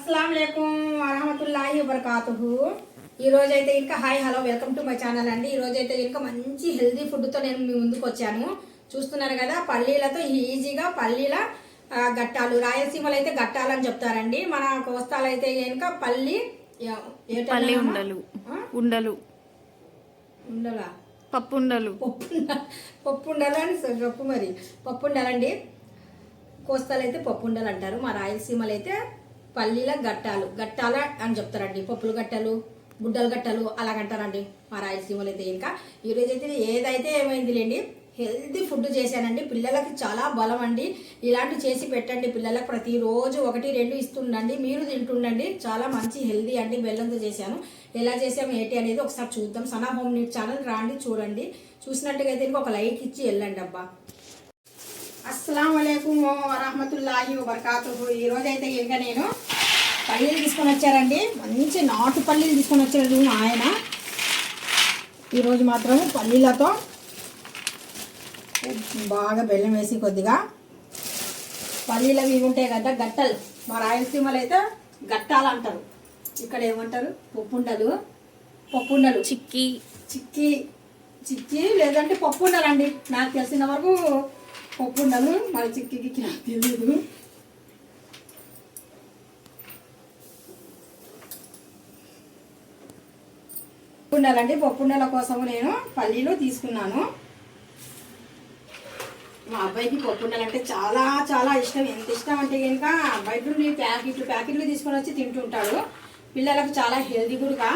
అస్సలం లేకుం వరహమతుల్లాహి వబర్కాతుహు. ఈ రోజు అయితే ఇంకా hi hello welcome to my channel అండి. ఈ రోజు అయితే ఇంకా మంచి హెల్దీ ఫుడ్తో నేను మీ ముందుకు వచ్చాను. చూస్తున్నారు కదా పల్లీలతో ఈజీగా పల్లీల గట్టాలు రాయలసీమలో అయితే గట్టాలని చెప్తారండి. మన కోస్తాలు అయితే కనుక పల్లి? పల్లి ఉండలు? ఉండలు. ఉండలా? పప్పు ఉండలు పప్పు ఉండ- పప్పు ఉండాలని పప్పు మరి. పప్పు ఉండాలండి కోస్తాలు అయితే పప్పు ఉండాలి అంటారు. మా రాయలసీమలో అయితే పల్లీల గట్టాలు. గట్టాల అని చెప్తారండి. పప్పులు గట్టలు గుడ్డల గట్టలు అలాగంటారండి మా రాయలసీమలో అయితే ఇంకా. ఈరోజు అయితే ఏదైతే ఏమైందిలేండి హెల్తీ ఫుడ్ చేశానండి. పిల్లలకి చాలా బలం అండి. ఇలాంటివి చేసి పెట్టండి పిల్లలకు. ప్రతిరోజు ఒకటి రెండు ఇస్తుండండి. మీరు తింటుండండి. చాలా మంచి హెల్దీ అండి. బెల్లంతో చేశాను. ఎలా చేసాము ఏంటి అనేది ఒకసారి చూద్దాం. సనా హోమ్ నీట్ ఛానల్ రాండి చూడండి. చూసినట్టుగా అయితే ఒక లైక్ ఇచ్చి వెళ్ళండి అబ్బా. అస్సలం అయికం వరహమతుల్లాహి వబర్కాతుహు. ఈ రోజు అయితే ఇంకా నేను పల్లీలు తీసుకొని వచ్చారండి. మంచి నాటు పల్లీలు తీసుకొని వచ్చారు మా ఆయన. ఈరోజు మాత్రం పల్లీలతో బాగా బెల్లం వేసి కొద్దిగా పల్లీలు అవి ఉంటాయి కదా గట్టలు. మా రాయలసీమలో అయితే గట్టాలు అంటారు. ఇక్కడ ఏమంటారు? పప్పుండలు. పప్పుండలు. చిక్కీ. చిక్కి. చిక్కి లేదంటే పప్పు ఉండాలండి నాకు తెలిసిన వరకు పప్పు ఉండాలి మన చిక్కికి నాకు తెలియదు పప్పు ఉండాలండి పప్పు కోసం నేను పల్లీలు తీసుకున్నాను. మా అబ్బాయికి పప్పు ఉండాలంటే చాలా చాలా ఇష్టం. ఎంత ఇష్టం అంటే కనుక బయట నుండి ప్యాకెట్లు ప్యాకెట్లు తీసుకొని వచ్చి తింటుంటాడు. పిల్లలకు చాలా హెల్దీ కూడా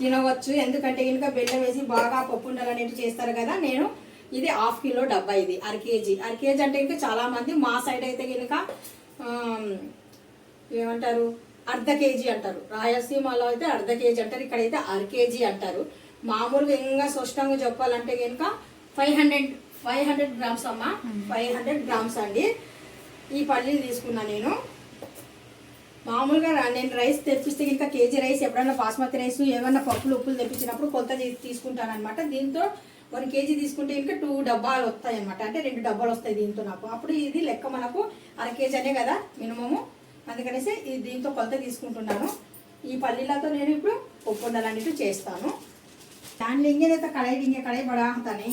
తినవచ్చు. ఎందుకంటే కనుక బెల్లం వేసి బాగా పప్పుండలు అనేవి చేస్తారు కదా నేను ఇది హాఫ్ కిలో డబ్బా ఇది అర కేజీ. అర కేజీ అంటే ఇంకా చాలా మంది మా సైడ్ అయితే కనుక ఏమంటారు? అర్ధ కేజీ అంటారు. రాయలసీమలో అయితే అర్ధ కేజీ అంటారు ఇక్కడైతే అర కేజీ అంటారు. మామూలుగా ఇంకా స్పష్టంగా చెప్పాలంటే కనుక five hundred five hundred grams అమ్మ. ఫైవ్ హండ్రెడ్ గ్రామ్స్ అండి. ఈ పల్లీలు తీసుకున్నా నేను. మామూలుగా నేను రైస్ తెప్పిస్తే ఇంకా కేజీ రైస్ ఎప్పుడైనా బాస్మతి రైస్ ఏమన్నా పప్పులు ఉప్పులు తెప్పించినప్పుడు కొలత తీ- తీసుకుంటాను అనమాట దీంతో వన్ కేజీ తీసుకుంటే ఇంకా టూ డబ్బాలు వస్తాయి అనమాట అంటే రెండు డబ్బాలు వస్తాయి దీంతో నాకు. అప్పుడు ఇది లెక్క మనకు అర కేజీ అనే కదా మినిమము. అందుకనేసి ఇది దీంతో కొలత తీసుకుంటున్నాను. ఈ పల్లీలతో నేను ఇప్పుడు ఉండాలనేది చేస్తాను. దాంట్లో ఇంకేదైతే కడాయి ఇంకే కడాయి పడాతానే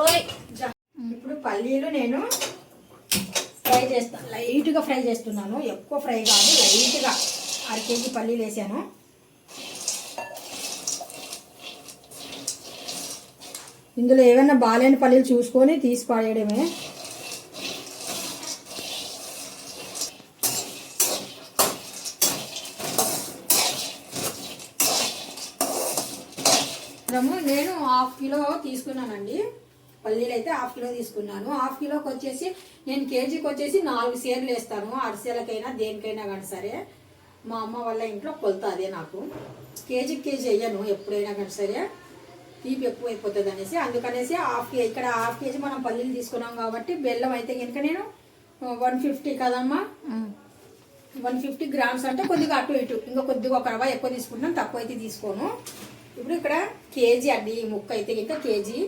ఓయ్. ఇప్పుడు పల్లీలు నేను ఫ్రై చేస్తాను లైట్గా ఫ్రై చేస్తున్నాను. ఎక్కువ ఫ్రై కాదు లైట్గా అర కేజీ పల్లీలు వేసాను. ఇందులో ఏమైనా బాలేని పల్లీలు చూసుకొని తీసి పాడేయడమే నేను హాఫ్ కిలో తీసుకున్నానండి. పల్లీలు అయితే హాఫ్ కిలో తీసుకున్నాను. హాఫ్ కిలోకి వచ్చేసి నేను కేజీకి వచ్చేసి నాలుగు సేర్లు వేస్తాను. అరిసెలకైనా దేనికైనా కానీ సరే. మా అమ్మ వాళ్ళ ఇంట్లో కొలత అదే నాకు. కేజీకి కేజీ వేయను ఎప్పుడైనా కానీ సరే. తీపి ఎక్కువ అయిపోతుంది అనేసి. అందుకనేసి హాఫ్ కే ఇక్కడ హాఫ్ కేజీ మనం పల్లీలు తీసుకున్నాం కాబట్టి బెల్లం అయితే కనుక నేను వన్ ఫిఫ్టీ కదమ్మా. వన్ ఫిఫ్టీ గ్రామ్స్ అంటే కొద్దిగా అటు ఇటు ఇంకా కొద్దిగా ఒక రవ్వ ఎక్కువ తీసుకుంటాను తక్కువ అయితే తీసుకోను. ఇప్పుడు ఇక్కడ కేజీ అండి ఈ ముక్క అయితే ఇంకా కేజీ.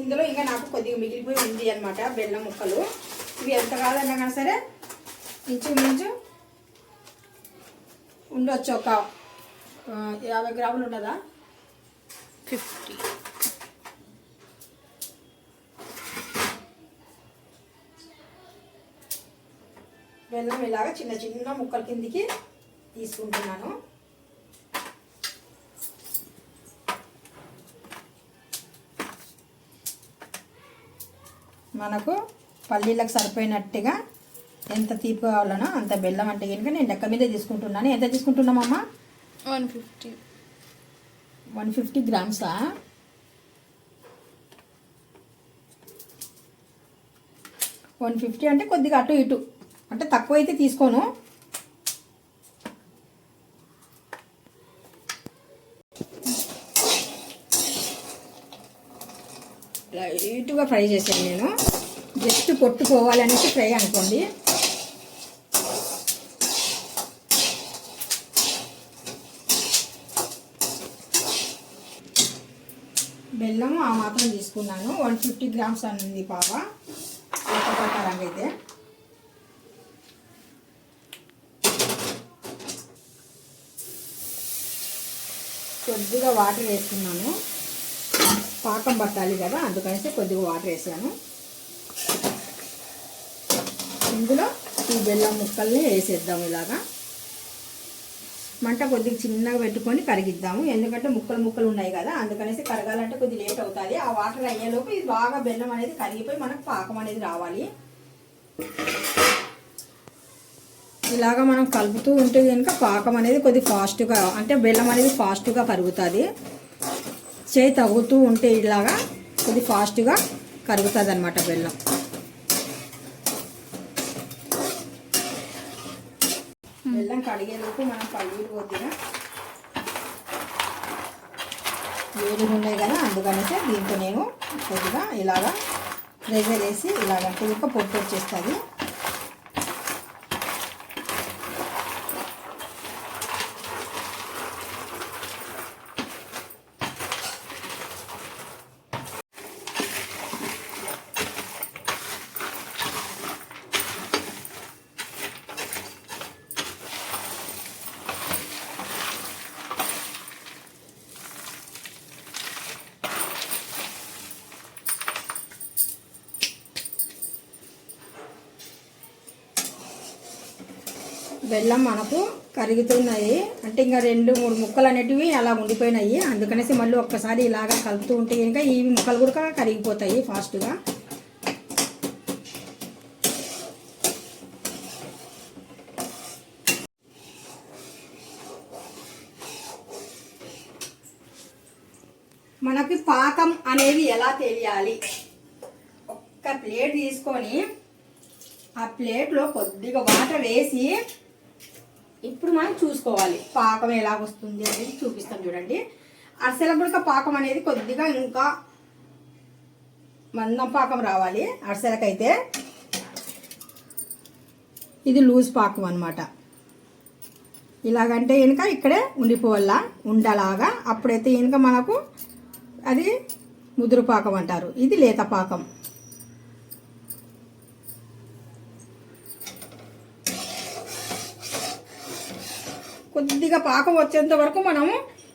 ఇందులో ఇంకా నాకు కొద్దిగా మిగిలిపోయి ఉంది అనమాట బెల్లం ముక్కలు. ఇవి ఎంత కాదన్నా కానీ సరే ఇంచుమించు ఉండొచ్చు ఒక యాభై గ్రాములు ఉన్నదా? ఫిఫ్టీ. బెల్లం ఇలాగా చిన్న చిన్న ముక్కల కిందికి తీసుకుంటున్నాను. మనకు పల్లీలకు సరిపోయినట్టుగా ఎంత తీపి కావాలనో అంత బెల్లం అంటే కనుక నేను లెక్క మీద తీసుకుంటున్నాను. ఎంత తీసుకుంటున్నామమ్మా? One fifty. వన్ ఫిఫ్టీ గ్రామ్సా? వన్ ఫిఫ్టీ అంటే కొద్దిగా అటు ఇటు. అంటే తక్కువ అయితే తీసుకోను. లైట్గా ఫ్రై చేశాను నేను. జస్ట్ కొట్టుకోవాలనేసి ఫ్రై అనుకోండి. బెల్లం ఆ మాత్రం తీసుకున్నాను. వన్ ఫిఫ్టీ గ్రామ్స్ అని ఉంది పాప ప్రకారంగా అయితే. కొద్దిగా వాటర్ వేస్తున్నాను పాకం పట్టాలి కదా అందుకనేసి కొద్దిగా వాటర్ వేసాను. ఇందులో ఈ బెల్లం ముక్కల్ని వేసేద్దాం ఇలాగా. మంట కొద్దిగా చిన్నగా పెట్టుకొని కరిగిద్దాము. ఎందుకంటే ముక్కలు ముక్కలు ఉన్నాయి కదా అందుకనేసి కరగాలంటే కొద్దిగా లేట్ అవుతుంది. ఆ వాటర్ అయ్యేలోపు ఇది బాగా బెల్లం అనేది కరిగిపోయి మనకు పాకం అనేది రావాలి. ఇలాగా మనం కలుపుతూ ఉంటే కనుక పాకం అనేది కొద్ది ఫాస్ట్గా అంటే బెల్లం అనేది ఫాస్ట్గా కరుగుతుంది. చేయి తగ్గుతూ ఉంటే ఇలాగా కొద్ది ఫాస్ట్గా కరుగుతుంది అనమాట బెల్లం బెల్లం కడిగేలోపు మనం పల్లీలు కొద్దిగా వేడిగా ఉన్నాయి కదా అందుకనేసి దీంతో నేను కొద్దిగా ఇలాగా ప్రెజర్ వేసి ఇలాగ ఇంకా పొట్టు వచ్చేస్తుంది. బెల్లం మనకు కరుగుతున్నాయి. అంటే ఇంకా రెండు మూడు ముక్కలు అనేటివి అలా ఉండిపోయినాయి. అందుకనేసి మళ్ళీ ఒక్కసారి ఇలాగా కలుపుతూ ఉంటే ఇంకా ఈ ముక్కలు కూడా కరిగిపోతాయి ఫాస్ట్గా. మనకి పాకం అనేది ఎలా తెలియాలి? ఒక్క ప్లేట్ తీసుకొని ఆ ప్లేట్లో కొద్దిగా వాటర్ వేసి ఇప్పుడు మనం చూసుకోవాలి. పాకం ఎలా వస్తుంది అనేది చూపిస్తాం చూడండి. అరిసెల గుడక పాకం అనేది కొద్దిగా ఇంకా మందం పాకం రావాలి అరిసెలకైతే. ఇది లూజ్ పాకం అనమాట ఇలాగంటే వెనుక ఇక్కడే ఉండిపోవాల? ఉండలాగా. అప్పుడైతే వెనుక మనకు అది ముదురు పాకం అంటారు. ఇది లేత పాకం. కొద్దిగా పాకం వచ్చేంత వరకు మనము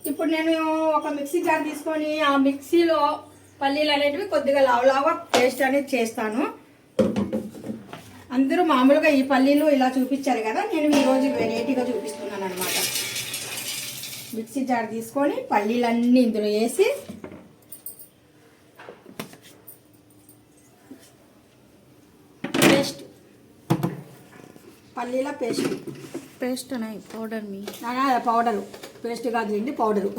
ఇప్పుడు నేను ఒక మిక్సీ జార్ తీసుకొని ఆ మిక్సీలో పల్లీలు అనేటివి కొద్దిగా లావు పేస్ట్ అనేది చేస్తాను. అందరూ మామూలుగా ఈ పల్లీలు ఇలా చూపించారు కదా నేను ఈరోజు వెరైటీగా చూపిస్తున్నాను అనమాట మిక్సీ జార్ తీసుకొని పల్లీలన్నీ ఇందులో వేసి పేస్ట్ పల్లీల పేస్ట్. పేస్ట్ ఉన్నాయి పౌడర్ మీ. పౌడరు. పేస్ట్ కాదు అండి పౌడరు.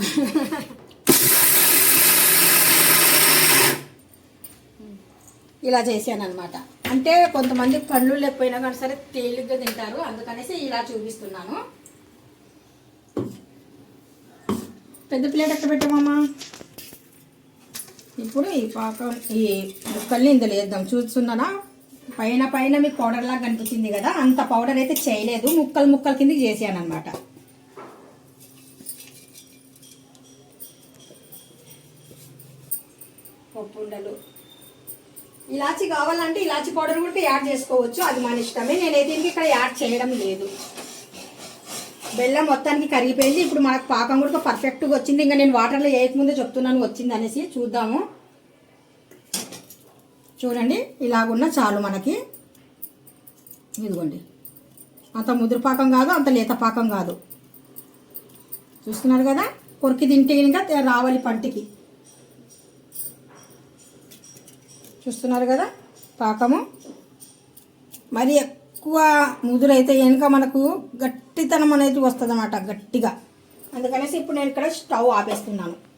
ఇలా చేశాను అనమాట అంటే కొంతమంది పండ్లు లేకపోయినా కానీ సరే తేలిగ్గా తింటారు. అందుకనేసి ఇలా చూపిస్తున్నాను. పెద్ద ప్లేట్ ఎక్కడ పెట్టామమ్మా ఇప్పుడు ఈ పాక ఈ ముక్కల్ని ఇందులో వేద్దాం. చూస్తున్నానా పైన పైన మీకు పౌడర్ లాగా కనిపించింది కదా అంత పౌడర్ అయితే చేయలేదు. ముక్కలు ముక్కలు కింద చేసాను అనమాట పప్పు ఉండలు. ఇలాచి కావాలంటే ఇలాచి పౌడర్ కూడా యాడ్ చేసుకోవచ్చు. అది మన ఇష్టమే. నేనైతే ఇక్కడ యాడ్ చేయడం లేదు. బెల్లం మొత్తానికి కరిగిపోయింది. ఇప్పుడు మనకు పాకం కూడా పర్ఫెక్ట్గా వచ్చింది. ఇంకా నేను వాటర్లో వేయకముందే చెప్తున్నాను వచ్చింది అనేసి చూద్దాము. చూడండి ఇలాగున్న చాలు మనకి. ఇదిగోండి. అంత ముదురు పాకం కాదు అంత లేతపాకం కాదు. చూస్తున్నారు కదా? కొరికి తింటే ఇంకా రావాలి పంటికి. చూస్తున్నారు కదా? పాకము. మరి ఎక్కువ ముదురైతే వెనుక మనకు గట్టితనం అనేది వస్తుంది అన్నమాట గట్టిగా. అందుకనేసి ఇప్పుడు నేను ఇక్కడ స్టవ్ ఆపేస్తున్నాను.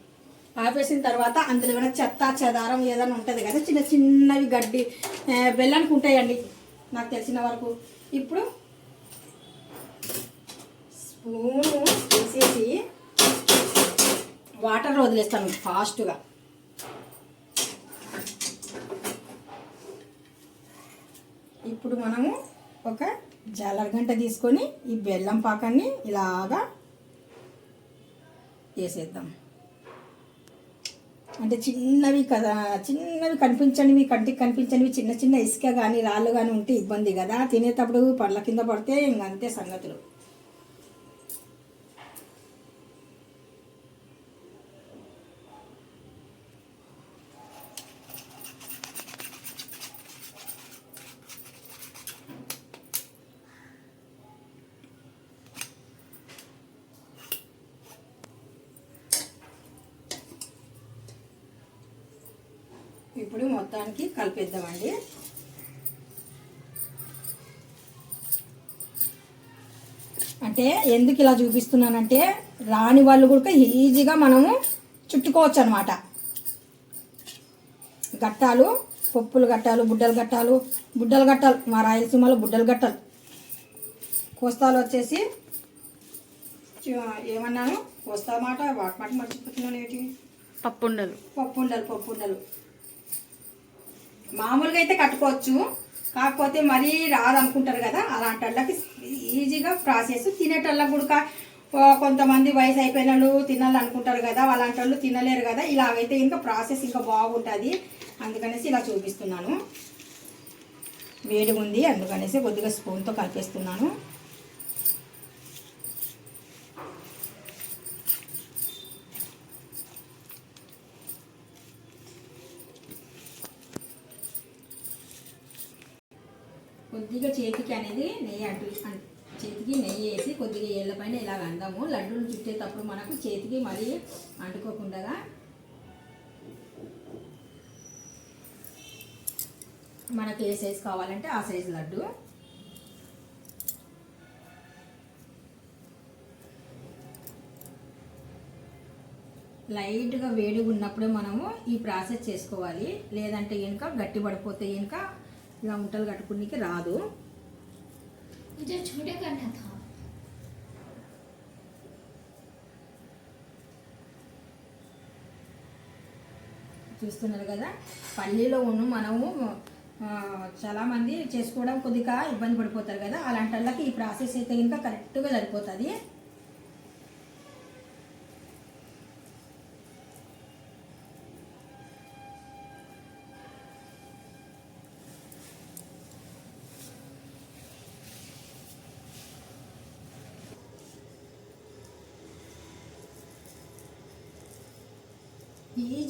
ఆపేసిన తర్వాత అందులో ఏమైనా చెత్త చెదారం ఏదైనా ఉంటుంది కదా చిన్న చిన్నవి గడ్డి బెల్లానికి ఉంటాయండి నాకు తెలిసిన వరకు. ఇప్పుడు స్పూను తీసేసి వాటర్ వదిలేస్తాను ఫాస్ట్గా. ఇప్పుడు మనము ఒక జాలర్ గంట తీసుకొని ఈ బెల్లం పాకాన్ని ఇలాగా వేసేద్దాం. అంటే చిన్నవి కదా చిన్నవి కనిపించనివి కంటికి కనిపించనివి చిన్న చిన్న ఇసుక కానీ రాళ్ళు కానీ ఉంటే ఇబ్బంది కదా. తినేటప్పుడు పళ్ళ కింద పడితే ఇంక అంతే సంగతులు. ఇప్పుడు మొత్తానికి కలిపేద్దామండి. అంటే ఎందుకు ఇలా చూపిస్తున్నానంటే రాని వాళ్ళు కూడా ఈజీగా మనము చుట్టుకోవచ్చు అనమాట గట్టాలు పప్పులు గట్టాలు బుడ్డలు గట్టాలు బుడ్డలు గట్టాలు మా రాయలసీమలో బుడ్డలు గట్టాలు. కోస్తాలు వచ్చేసి ఏమన్నాను? కోస్తా మాట వాటి మాట మర్చిపోతున్నాను ఏంటి? పప్పు ఉండలు పప్పు ఉండలు పప్పు ఉండలు మామూలుగా అయితే కట్టుకోవచ్చు. కాకపోతే మరీ రాదనుకుంటారు కదా అలాంటి వాళ్ళకి ఈజీగా ప్రాసెస్. తినేటోళ్ళకి కూడా కొంతమంది వయసు అయిపోయిన వాళ్ళు తినాలనుకుంటారు కదా అలాంటి వాళ్ళు తినలేరు కదా ఇలాగైతే ఇంకా ప్రాసెస్ ఇంకా బాగుంటుంది. అందుకనేసి ఇలా చూపిస్తున్నాను. వేడిగా ఉంది అందుకనేసి కొద్దిగా స్పూన్తో కలిపేస్తున్నాను. కొద్దిగా చేతికి అనేది నెయ్యి అంటు చేతికి నెయ్యి వేసి కొద్దిగా ఏళ్ళ పైన ఇలాగ అందాము లడ్డూలు చుట్టేటప్పుడు మనకు చేతికి మరీ అంటుకోకుండా మనకి ఏ సైజు కావాలంటే ఆ సైజు లడ్డు. లైట్గా వేడిగా ఉన్నప్పుడే మనము ఈ ప్రాసెస్ చేసుకోవాలి. లేదంటే కనుక గట్టి పడిపోతే కనుక ఇలా ఉంటలు కట్టుకునికి రాదు. చూస్తున్నారు కదా? పల్లీలో ఉన్న మనము చాలామంది చేసుకోవడం కొద్దిగా ఇబ్బంది పడిపోతారు కదా? అలాంటి వాళ్ళకి ఈ ప్రాసెస్ అయితే ఇంకా కరెక్ట్గా సరిపోతుంది.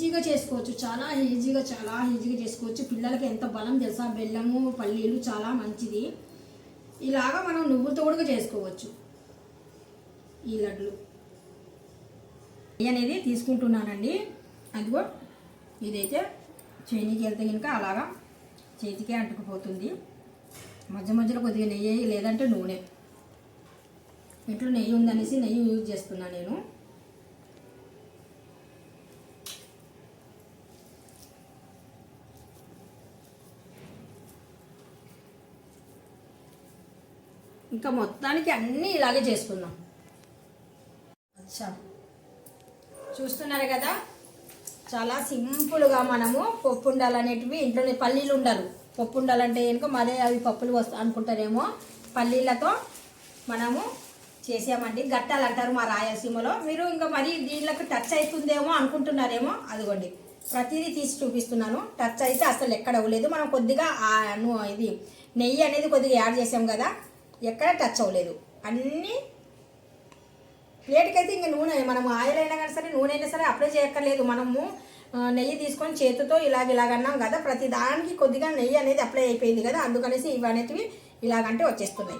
ఈజీగా చేసుకోవచ్చు. చాలా ఈజీగా చాలా ఈజీగా చేసుకోవచ్చు. పిల్లలకి ఎంత బలం తెలుసా? బెల్లము పల్లీలు చాలా మంచిది. ఇలాగా మనం నువ్వులతో కూడా చేసుకోవచ్చు. ఈ లడ్లు. నెయ్యి అనేది తీసుకుంటున్నానండి. అదిగో ఇదైతే చేనికి వెళ్తే కనుక అలాగా చేతికే అంటుకుపోతుంది. మధ్య మధ్యలో కొద్దిగా నెయ్యి లేదంటే నూనె. ఇంట్లో నెయ్యి ఉందనేసి నెయ్యి యూజ్ చేస్తున్నాను నేను. ఇంకా మొత్తానికి అన్నీ ఇలాగే చేసుకుందాం. అచ్చా. చూస్తున్నారు కదా? చాలా సింపుల్గా మనము పప్పు ఉండాలి అనేటివి ఇంట్లోనే పల్లీలు ఉండరు పప్పు ఉండాలంటే కనుక మరే అవి పప్పులు వస్తా అనుకుంటారేమో. పల్లీలతో మనము చేసామండి. గట్టాలు అంటారు మా రాయలసీమలో. మీరు ఇంకా మరి దీనిలోకి టచ్ అవుతుందేమో అనుకుంటున్నారేమో అదిగోండి. ప్రతిదీ తీసి చూపిస్తున్నాను. టచ్ అయితే అసలు ఎక్కడ అవ్వలేదు. మనం కొద్దిగా ఇది నెయ్యి అనేది కొద్దిగా యాడ్ చేసాం కదా. ఎక్కడ టచ్ అవ్వలేదు. అన్నీ ప్లేట్కి అయితే ఇంకా నూనె మనం ఆయిల్ అయినా కానీ సరే నూనె అయినా సరే అప్లై చేయక్కర్లేదు. మనము నెయ్యి తీసుకొని చేతితో ఇలాగ ఇలాగన్నాం కదా ప్రతి దానికి కొద్దిగా నెయ్యి అనేది అప్లై అయిపోయింది కదా అందుకనేసి ఇవి అనేటివి ఇలాగంటే వచ్చేస్తున్నాయి.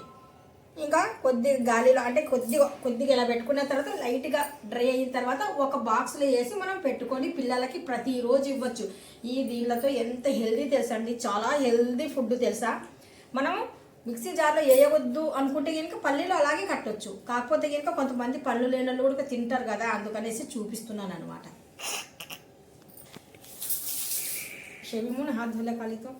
ఇంకా కొద్ది గాలిలో అంటే కొద్దిగా కొద్దిగా ఇలా పెట్టుకున్న తర్వాత లైట్గా డ్రై అయిన తర్వాత ఒక బాక్స్లో వేసి మనం పెట్టుకొని పిల్లలకి ప్రతిరోజు ఇవ్వచ్చు. ఈ దీనిలతో ఎంత హెల్దీ తెలుసా అండి చాలా హెల్దీ ఫుడ్ తెలుసా? మనం మిక్సీ జార్లో వేయవద్దు అనుకుంటే కనుక పల్లీలో అలాగే కట్టొచ్చు. కాకపోతే కనుక కొంతమంది పళ్ళు లేని కూడా తింటారు కదా అందుకనేసి చూపిస్తున్నాను అనమాట షెవిమున్ హాత్ ధులే కాలితో